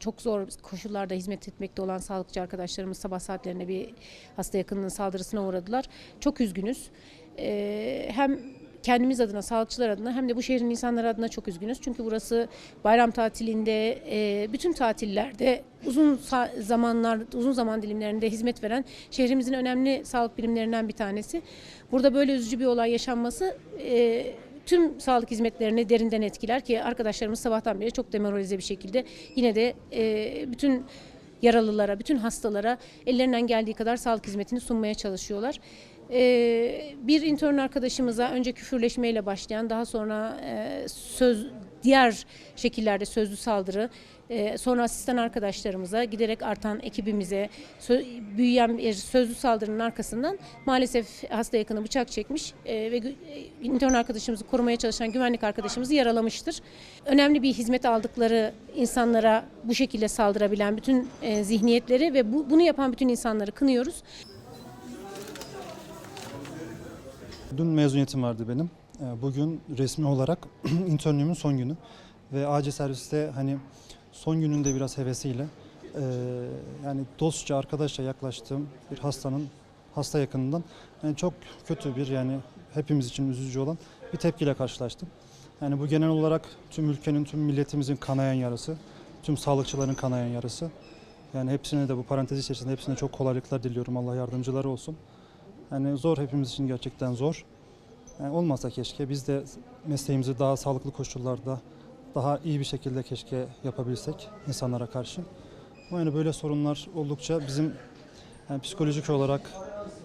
çok zor koşullarda hizmet etmekte olan sağlıkçı arkadaşlarımız sabah saatlerinde bir hasta yakınının saldırısına uğradılar. Çok üzgünüz. Ee, hem kendimiz adına, sağlıkçılar adına hem de bu şehrin insanları adına çok üzgünüz. Çünkü burası bayram tatilinde, e, bütün tatillerde uzun zamanlar, uzun zaman dilimlerinde hizmet veren şehrimizin önemli sağlık birimlerinden bir tanesi. Burada böyle üzücü bir olay yaşanması e, tüm sağlık hizmetlerini derinden etkiler ki arkadaşlarımız sabahtan beri çok demoralize bir şekilde yine de e, bütün yaralılara, bütün hastalara ellerinden geldiği kadar sağlık hizmetini sunmaya çalışıyorlar. Ee, bir intern arkadaşımıza önce küfürleşmeyle başlayan daha sonra e, söz diğer şekillerde sözlü saldırı e, sonra asistan arkadaşlarımıza giderek artan ekibimize büyüyen bir sözlü saldırının arkasından maalesef hasta yakını bıçak çekmiş e, ve e, intern arkadaşımızı korumaya çalışan güvenlik arkadaşımızı yaralamıştır. Önemli bir hizmet aldıkları insanlara bu şekilde saldırabilen bütün zihniyetleri ve bu, bunu yapan bütün insanları kınıyoruz. Dün mezuniyetim vardı benim. Ee, Bugün resmi olarak internlüğümün son günü. Ve acil serviste hani son gününde biraz hevesiyle e, yani dostça, arkadaşça yaklaştığım bir hastanın hasta yakınından yani çok kötü bir yani hepimiz için üzücü olan bir tepkiyle karşılaştım. Yani bu genel olarak tüm ülkenin, tüm milletimizin kanayan yarası, tüm sağlıkçıların kanayan yarası. Yani hepsine de bu parantez içerisinde hepsine çok kolaylıklar diliyorum. Allah yardımcıları olsun. Yani zor hepimiz için gerçekten zor. Yani olmasa keşke biz de mesleğimizi daha sağlıklı koşullarda daha iyi bir şekilde keşke yapabilsek insanlara karşı. Ama yani böyle sorunlar oldukça bizim yani psikolojik olarak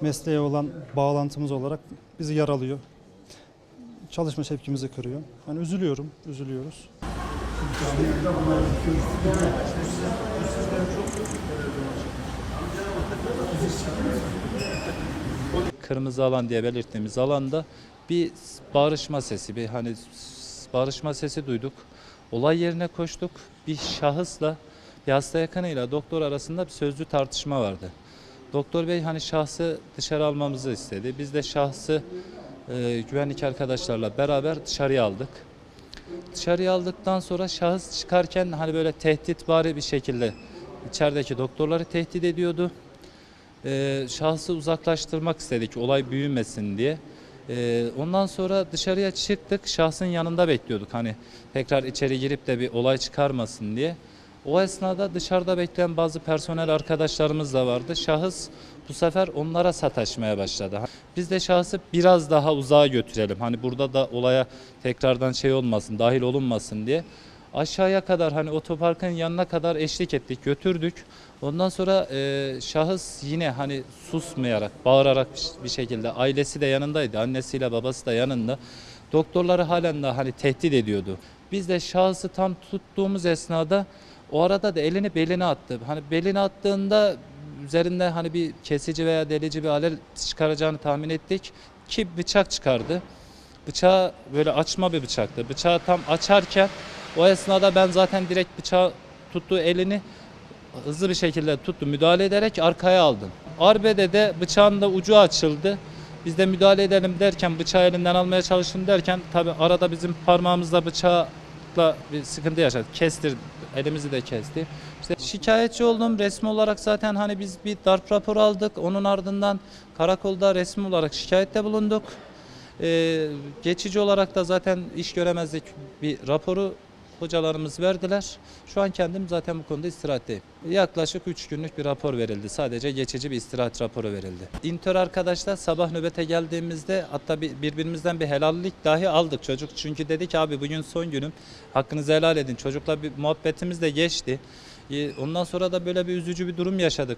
mesleğe olan bağlantımız olarak bizi yaralıyor. Çalışma şevkimizi kırıyor. Yani üzülüyorum, üzülüyoruz. kırmızı alan diye belirttiğimiz alanda bir bağırışma sesi, bir hani bağırışma sesi duyduk. Olay yerine koştuk. Bir şahısla bir hasta yakınıyla doktor arasında bir sözlü tartışma vardı. Doktor bey hani şahsı dışarı almamızı istedi. Biz de şahsı e, güvenlik arkadaşlarla beraber dışarıya aldık. Dışarıya aldıktan sonra şahıs çıkarken hani böyle tehditvari bir şekilde içerideki doktorları tehdit ediyordu. Ee, şahsı uzaklaştırmak istedik olay büyümesin diye. Ee, ondan sonra dışarıya çıktık. Şahsın yanında bekliyorduk. Hani tekrar içeri girip de bir olay çıkarmasın diye. O esnada dışarıda bekleyen bazı personel arkadaşlarımız da vardı. Şahıs bu sefer onlara sataşmaya başladı. Biz de şahsı biraz daha uzağa götürelim. Hani burada da olaya tekrardan şey olmasın, dahil olunmasın diye. Aşağıya kadar hani otoparkın yanına kadar eşlik ettik, götürdük. Ondan sonra e, şahıs yine hani susmayarak, bağırarak bir- şekilde ailesi de yanındaydı, annesiyle babası da yanında. Doktorları halen de hani tehdit ediyordu. Biz de şahsı tam tuttuğumuz esnada o arada da elini beline attı. Hani beline attığında üzerinde hani bir kesici veya delici bir alet çıkaracağını tahmin ettik ki bıçak çıkardı. Bıçağı böyle açma bir bıçaktı. Bıçağı tam açarken o esnada ben zaten direkt bıçağı tuttuğu elini hızlı bir şekilde tuttu. Müdahale ederek arkaya aldım. Arbede de bıçağın da ucu açıldı. Biz de müdahale edelim derken bıçağı elinden almaya çalıştım derken tabi arada bizim parmağımızla bıçakla bir sıkıntı yaşadık. Kestirdi. Elimizi de kesti. İşte şikayetçi oldum. Resmi olarak zaten hani biz bir darp raporu aldık. Onun ardından karakolda resmi olarak şikayette bulunduk. Ee, geçici olarak da zaten iş göremezlik bir raporu hocalarımız verdiler. Şu an kendim zaten bu konuda istirahatteyim. Yaklaşık 3 günlük bir rapor verildi. Sadece geçici bir istirahat raporu verildi. İntör arkadaşlar sabah nöbete geldiğimizde hatta bir- birbirimizden bir helallik dahi aldık çocuk. Çünkü dedi ki abi bugün son günüm hakkınızı helal edin. Çocukla bir muhabbetimiz de geçti. Ee, Ondan sonra da böyle bir üzücü bir durum yaşadık.